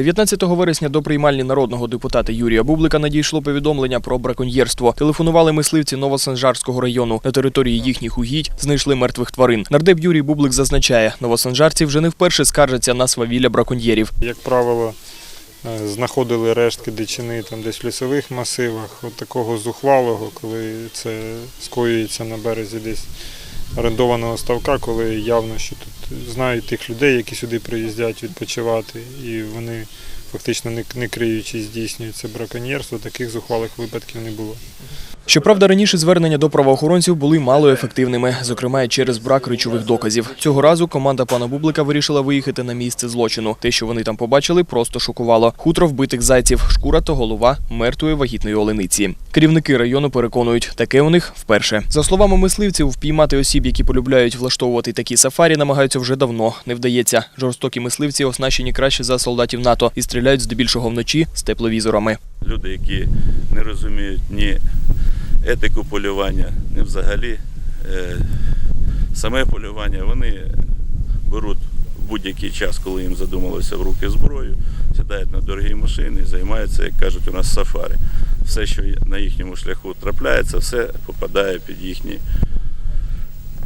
19 вересня до приймальні народного депутата Юрія Бублика надійшло повідомлення про браконьєрство. Телефонували мисливці Новосанжарського району. На території їхніх угідь знайшли мертвих тварин. Нардеп Юрій Бублик зазначає, новосанжарці вже не вперше скаржаться на свавілля браконьєрів. Як правило, е, знаходили рештки дичини там десь в лісових масивах. От такого зухвалого, коли це скоюється на березі десь орендованого ставка, коли явно, що тут знають тих людей, які сюди приїздять відпочивати, і вони фактично не, не криючи здійснюють це браконьєрство, таких зухвалих випадків не було. Щоправда, раніше звернення до правоохоронців були малоефективними, зокрема через брак речових доказів. Цього разу команда пана Бублика вирішила виїхати на місце злочину. Те, що вони там побачили, просто шокувало. Хутро вбитих зайців, шкура та голова мертвої вагітної олениці. Керівники району переконують, таке у них вперше. За словами мисливців, впіймати осіб, які полюбляють влаштовувати такі сафарі, намагаються вже давно. Не вдається. Жорстокі мисливці оснащені краще за солдатів НАТО і стріляють здебільшого вночі з тепловізорами. Люди, які не розуміють ні етику полювання, не взагалі е, саме полювання, вони беруть в будь-який час, коли їм задумалося в руки зброю, сідають на дорогі машини і займаються, як кажуть, у нас сафари. Все, що на їхньому шляху трапляється, все попадає під їхні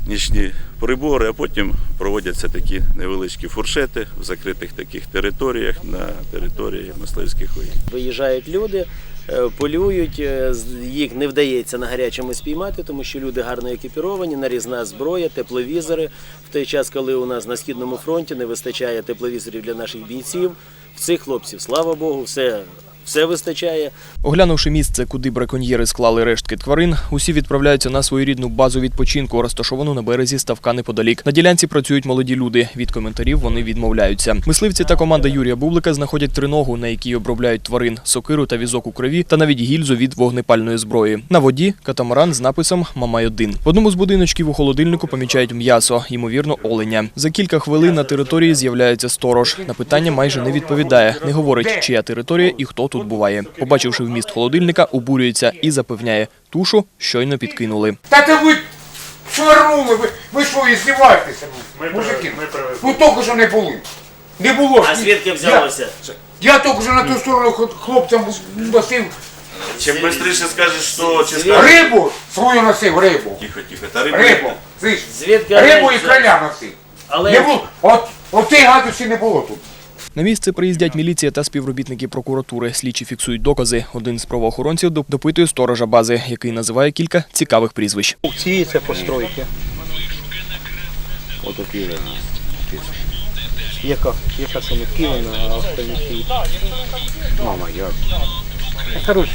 нічні прибори, а потім проводяться такі невеличкі фуршети в закритих таких територіях на території мисливських угідь. Виїжджають люди, е, полюють, е, їх не вдається на гарячому спіймати, тому що люди гарно екіпіровані, нарізна зброя, тепловізори. В той час, коли у нас на східному фронті не вистачає тепловізорів для наших бійців, в цих хлопців, слава Богу, все, все вистачає. Оглянувши місце, куди браконьєри склали рештки тварин, усі відправляються на свою рідну базу відпочинку, розташовану на березі ставка неподалік. На ділянці працюють молоді люди. Від коментарів вони відмовляються. Мисливці та команда Юрія Бублика знаходять триногу, на якій обробляють тварин, сокиру та візок у крові, та навіть гільзу від вогнепальної зброї. На воді катамаран з написом Мамай 1 В одному з будиночків у холодильнику помічають м'ясо, ймовірно, оленя. За кілька хвилин на території з'являється сторож. На питання майже не відповідає, не говорить, чия територія і хто тут буває. Побачивши вміст холодильника, обурюється і запевняє, тушу щойно підкинули. Та це ви шварнули, ви, ви що, і здіваєтеся, мужики? Ну тільки що не були. Не було. А звідки взялося? Я, я тільки що на ту сторону хлопцям носив Чим швидше скажеш, що чи рибу, свою носив рибу. Тихо, тихо, та риба. Рибу. Звідки рибу і кроля носив. Але Не було, от, от тієї гадості не було тут. На місце приїздять міліція та співробітники прокуратури. Слідчі фіксують докази. Один з правоохоронців доп- допитує сторожа бази, який називає кілька цікавих прізвищ. Ці це постройки. Отакі вони. Яка? Яка саме Київна, а остальні Мама, як? Коротше,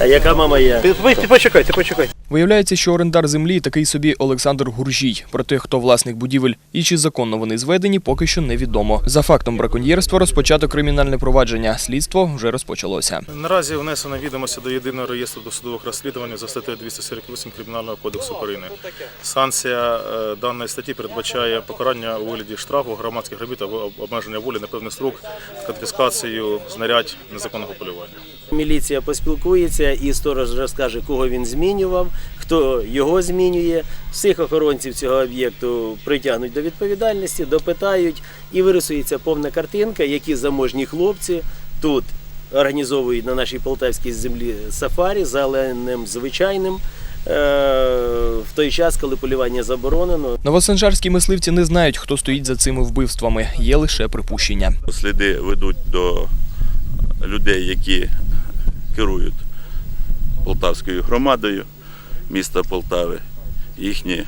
а яка мама є? Ви, ти почекай, ти почекай. Виявляється, що орендар землі такий собі Олександр Гуржій. Проте, хто власник будівель і чи законно вони зведені, поки що невідомо. За фактом браконьєрства розпочато кримінальне провадження. Слідство вже розпочалося. Наразі внесено відомості до єдиного реєстру досудових розслідувань за статтею 248 Кримінального кодексу України. Санкція е, даної статті передбачає покарання у вигляді штрафу, громадських робіт або обмеження волі на певний строк з конфіскацією знарядь незаконного полювання. Міліція поспілкується і сторож розкаже, кого він змінював, хто його змінює. Всіх охоронців цього об'єкту притягнуть до відповідальності, допитають і вирисується повна картинка, які заможні хлопці тут організовують на нашій полтавській землі сафарі за оленем звичайним. е, В той час, коли полювання заборонено, Новосанжарські мисливці не знають, хто стоїть за цими вбивствами. Є лише припущення. Сліди ведуть до людей, які керують Полтавською громадою міста Полтави. Їхні,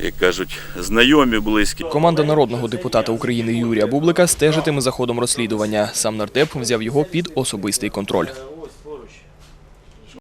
як кажуть, знайомі, близькі. Команда народного депутата України Юрія Бублика стежитиме за ходом розслідування. Сам нардеп взяв його під особистий контроль.